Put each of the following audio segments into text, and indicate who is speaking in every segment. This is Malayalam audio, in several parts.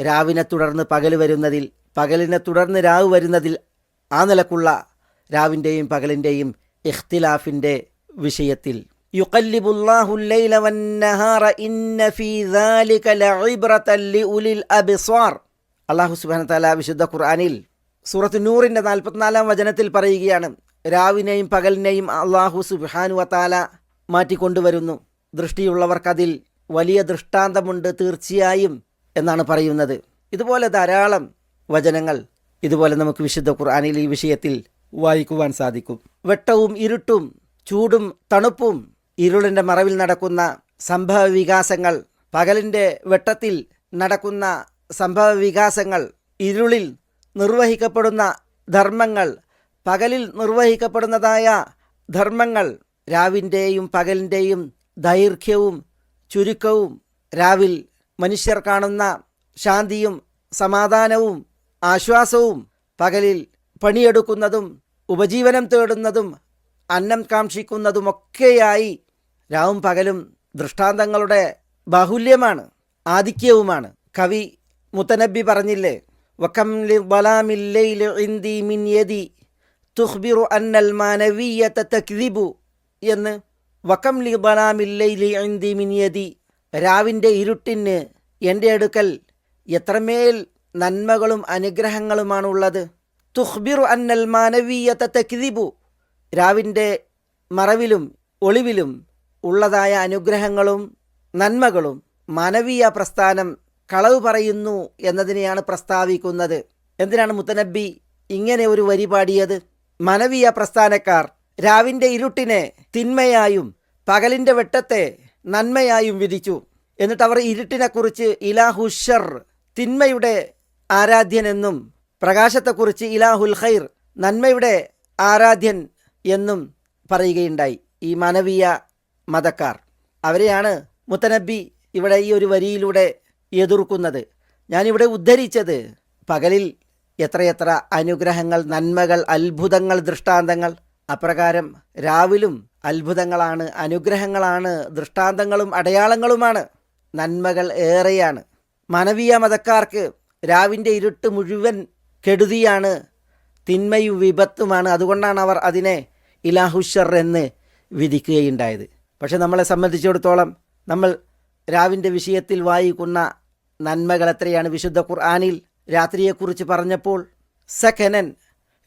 Speaker 1: രാവിനെ തുടർന്ന് പകൽ വരുന്നതിൽ പകലിനെ തുടർന്ന് രാവ് വരുന്നതിൽ ആ നിലക്കുള്ള രാവിന്റെയും പകലിന്റെയും ഇഖ്തിലാഫിന്റെ വിഷയത്തിൽ. അള്ളാഹു സുബാന താല വിശുദ്ധ ഖുർആാനിൽ സൂറത്ത് നൂറിന്റെ നാൽപ്പത്തിനാലാം വചനത്തിൽ പറയുകയാണ് രാവിനെയും പകലിനെയും അള്ളാഹു സുബാനു വത്താല മാറ്റിക്കൊണ്ടുവരുന്നു. ദൃഷ്ടിയുള്ളവർക്കതിൽ വലിയ ദൃഷ്ടാന്തമുണ്ട് തീർച്ചയായും. എന്നാണ് പറയുന്നത്. ഇതുപോലെ ധാരാളം വചനങ്ങൾ ഇതുപോലെ നമുക്ക് വിശുദ്ധ ഖുർആാനിൽ ഈ വിഷയത്തിൽ വായിക്കുവാൻ സാധിക്കും. വെട്ടവും ഇരുട്ടും ചൂടും തണുപ്പും ഇരുളിന്റെ മറവിൽ നടക്കുന്ന സംഭവ വികാസങ്ങൾ പകലിന്റെ വെട്ടത്തിൽ നടക്കുന്ന സംഭവ വികാസങ്ങൾ ഇരുളിൽ നിർവഹിക്കപ്പെടുന്ന ധർമ്മങ്ങൾ പകലിൽ നിർവഹിക്കപ്പെടുന്നതായ ധർമ്മങ്ങൾ രാവിന്റെയും പകലിന്റെയും ദൈർഘ്യവും ചുരുക്കവും രാവിൽ മനുഷ്യർ കാണുന്ന ശാന്തിയും സമാധാനവും ആശ്വാസവും പകലിൽ പണിയെടുക്കുന്നതും ഉപജീവനം തേടുന്നതും അന്നം കാക്ഷിക്കുന്നതുമൊക്കെയായി രാവും പകലും ദൃഷ്ടാന്തങ്ങളുടെ ബാഹുല്യമാണ് ആധിക്യവുമാണ്. കവി മുത്തനബി പറഞ്ഞില്ലേ വക്കം തുഖ്ബിറു അന്നൽ മാനവീയത തക്ദിബു എന്ന് വക്കം ലി ബലാമില്ലയിൽ ഇന്ദി മിൻ യദി രാവിന്റെ ഇരുട്ടിന് എന്റെ അടുക്കൽ എത്രമേൽ നന്മകളും അനുഗ്രഹങ്ങളുമാണുള്ളത്. തുഖ്ബിറു അന്നൽ മാനവീയത തക്ദിബു. രാവിന്റെ മറവിലും ഒളിവിലും ഉള്ളതായ അനുഗ്രഹങ്ങളും നന്മകളും മാനവീയ പ്രസ്ഥാനം കളവ് പറയുന്നു എന്നതിനെയാണ് പ്രസ്താവിക്കുന്നത്. എന്തിനാണ് മുത്തനബി ഇങ്ങനെ ഒരു വരി പാടിയത്? മാനവീയ പ്രസ്ഥാനക്കാർ രാവിന്റെ ഇരുട്ടിനെ തിന്മയായും പകലിന്റെ വെട്ടത്തെ നന്മയായും വിധിച്ചു. എന്നിട്ട് അവർ ഇരുട്ടിനെക്കുറിച്ച് ഇലാഹുഷർ തിന്മയുടെ ആരാധ്യനെന്നും പ്രകാശത്തെക്കുറിച്ച് ഇലാഹുൽ ഖൈർ നന്മയുടെ ആരാധ്യൻ എന്നും പറയുകയുണ്ടായി ഈ മാനവീയ മതക്കാർ. അവരെയാണ് മുത്തനബി ഇവിടെ ഈ ഒരു വരിയിലൂടെ എതിർക്കുന്നത്. ഞാനിവിടെ ഉദ്ധരിച്ചത് പകലിൽ എത്രയെത്ര അനുഗ്രഹങ്ങൾ നന്മകൾ അത്ഭുതങ്ങൾ ദൃഷ്ടാന്തങ്ങൾ അപ്രകാരം രാവിലും അത്ഭുതങ്ങളാണ് അനുഗ്രഹങ്ങളാണ് ദൃഷ്ടാന്തങ്ങളും അടയാളങ്ങളുമാണ്. നന്മകൾ ഏറെയാണ്. മാനവീയ മതക്കാർക്ക് രാവിന്റെ ഇരുട്ട് മുഴുവൻ കെടുതിയാണ് തിന്മയും വിപത്തുമാണ്. അതുകൊണ്ടാണ് അവർ അതിനെ ഇലാഹുഷർ എന്ന് വിധിക്കുകയുണ്ടായത്. പക്ഷെ നമ്മളെ സംബന്ധിച്ചിടത്തോളം നമ്മൾ രാവിന്റെ വിഷയത്തിൽ വായിക്കുന്ന നന്മകൾ എത്രയാണ്? വിശുദ്ധ ഖുർആാനിൽ രാത്രിയെക്കുറിച്ച് പറഞ്ഞപ്പോൾ സഖനൻ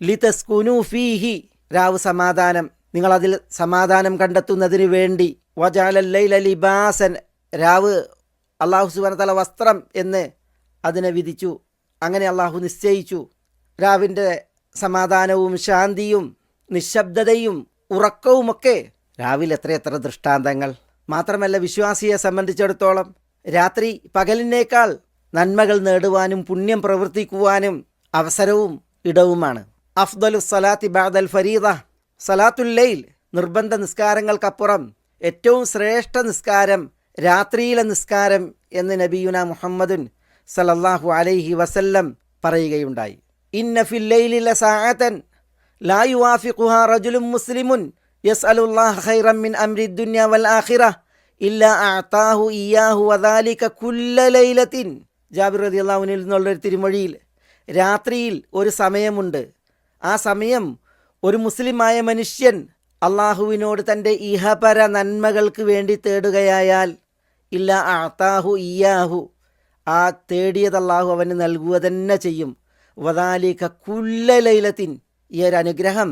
Speaker 1: ലിതസ്കുനു ഫീഹി രാവ് സമാധാനം. നിങ്ങളതിൽ സമാധാനം കണ്ടെത്തുന്നതിന് വേണ്ടി വജാലല്ലൈല ലിബാസൻ രാവ് അള്ളാഹു സുബനതല വസ്ത്രം എന്ന് അതിനെ വിധിച്ചു. അങ്ങനെ അള്ളാഹു നിശ്ചയിച്ചു. രാവിന്റെ സമാധാനവും ശാന്തിയും നിശബ്ദതയും ഉറക്കവുമൊക്കെ രാവിലെ എത്രയെത്ര ദൃഷ്ടാന്തങ്ങൾ. മാത്രമല്ല വിശ്വാസിയെ സംബന്ധിച്ചിടത്തോളം രാത്രി പകലിനേക്കാൾ നന്മകൾ നേടുവാനും പുണ്യം പ്രവർത്തിക്കുവാനും അവസരവും ഇടവുമാണ്. അഫ്ദലു സലാത്തി ബാദൽ ഫരീദ. സലാത്തുല്ലൈൽ നിർബന്ധ നിസ്കാരങ്ങൾക്കപ്പുറം ഏറ്റവും ശ്രേഷ്ഠ നിസ്കാരം രാത്രിയിലെ നിസ്കാരം എന്ന് നബിയുന മുഹമ്മദുൻ സലല്ലാഹു അലൈഹി വസല്ലം പറയുകയുണ്ടായി. ഇന്ന ഫില്ലൈലില സാഅതൻ ലാ യുവാഫിഖുഹ റജുലുൻ മുസ്ലിമുൻ വൽ ആഖിറ വദാലിക കുല്ല ജാബിർ തിരുമൊഴിയിൽ രാത്രിയിൽ ഒരു സമയമുണ്ട്. ആ സമയം ഒരു മുസ്ലിമായ മനുഷ്യൻ അള്ളാഹുവിനോട് തന്റെ ഇഹപര നന്മകൾക്ക് വേണ്ടി തേടുകയായാൽ ഇല്ല അത്താഹു ഇയാഹു ആ തേടിയത് അള്ളാഹു അവന് നൽകുക തന്നെ ചെയ്യും. വദാലിക കുല്ല ലൈലത്തിൻ ഈ ഒരു അനുഗ്രഹം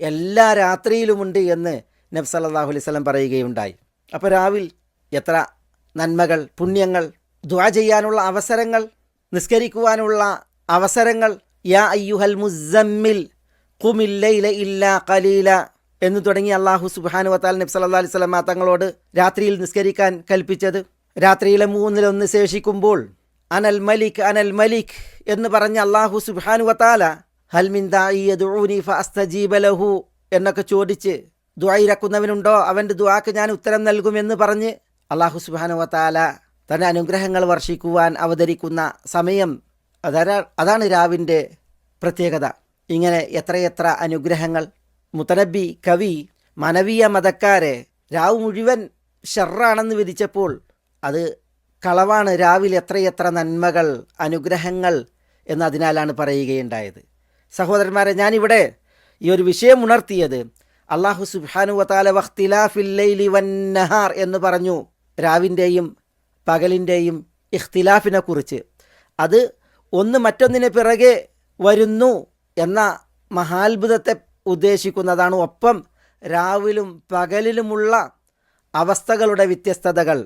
Speaker 1: എല്ലാ രാത്രിയിലുമുണ്ട് എന്ന് നബ്സ് സല്ലല്ലാഹു അലൈഹി പറയുകയുണ്ടായി. അപ്പോൾ രാവിൽ എത്ര നന്മകൾ പുണ്യങ്ങൾ ദ്വാ ചെയ്യാനുള്ള അവസരങ്ങൾ നിസ്കരിക്കുവാനുള്ള അവസരങ്ങൾ യാ അയ്യുഹൽ മുസമ്മിൽ കുമില്ലയില ഇല്ല കലീല എന്ന് തുടങ്ങി അള്ളാഹു സുബാനു വത്താൽ നബ്സ് സല്ലാ അലൈഹി സ്വലമ തങ്ങളോട് രാത്രിയിൽ നിസ്കരിക്കാൻ കൽപ്പിച്ചത്. രാത്രിയിലെ മൂന്നിലൊന്ന് ശേഷിക്കുമ്പോൾ അനൽ മലിക് അനൽ മലിക് എന്ന് പറഞ്ഞ അള്ളാഹു സുബാനു വത്താല ഹൽമിന്ദീബലഹു എന്നൊക്കെ ചോദിച്ച് ദ്വായിരക്കുന്നവനുണ്ടോ അവന്റെ ദ്വാക്ക് ഞാൻ ഉത്തരം നൽകുമെന്ന് പറഞ്ഞ് അള്ളാഹു സുബാനു വത്താല തന്റെ അനുഗ്രഹങ്ങൾ വർഷിക്കുവാൻ അവതരിക്കുന്ന സമയം അതാ അതാണ് രാവിന്റെ പ്രത്യേകത. ഇങ്ങനെ എത്രയെത്ര അനുഗ്രഹങ്ങൾ. മുത്തനബി കവി മാനവീയ മതക്കാരെ രാവ് മുഴുവൻ ഷെറാണെന്ന് വിധിച്ചപ്പോൾ അത് കളവാണ്. രാവിലെ എത്രയെത്ര നന്മകൾ അനുഗ്രഹങ്ങൾ എന്നതിനാലാണ് പറയുകയുണ്ടായത്. സഹോദരന്മാരെ ഞാനിവിടെ ഈ ഒരു വിഷയം ഉണർത്തിയത്. അള്ളാഹു സുബാനു വത്താല വഖ്തിലാഫില്ലൈലി വന്നഹാർ എന്ന് പറഞ്ഞു രാവിന്റെയും പകലിന്റെയും ഇഖ്തിലാഫിനെ കുറിച്ച്. അത് ഒന്ന് മറ്റൊന്നിന് പിറകെ വരുന്നു എന്ന മഹാത്ഭുതത്തെ ഉദ്ദേശിക്കുന്നതാണ് ഒപ്പം രാവിലും പകലിലുമുള്ള അവസ്ഥകളുടെ വ്യത്യസ്തതകൾ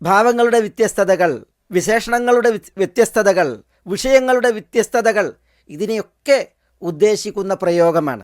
Speaker 1: ഭാവങ്ങളുടെ വ്യത്യസ്തതകൾ വിശേഷണങ്ങളുടെ വ്യത്യസ്തതകൾ വിഷയങ്ങളുടെ വ്യത്യസ്തതകൾ ഇതിനെയൊക്കെ ഉദ്ദേശിക്കുന്ന പ്രയോഗമാണ്.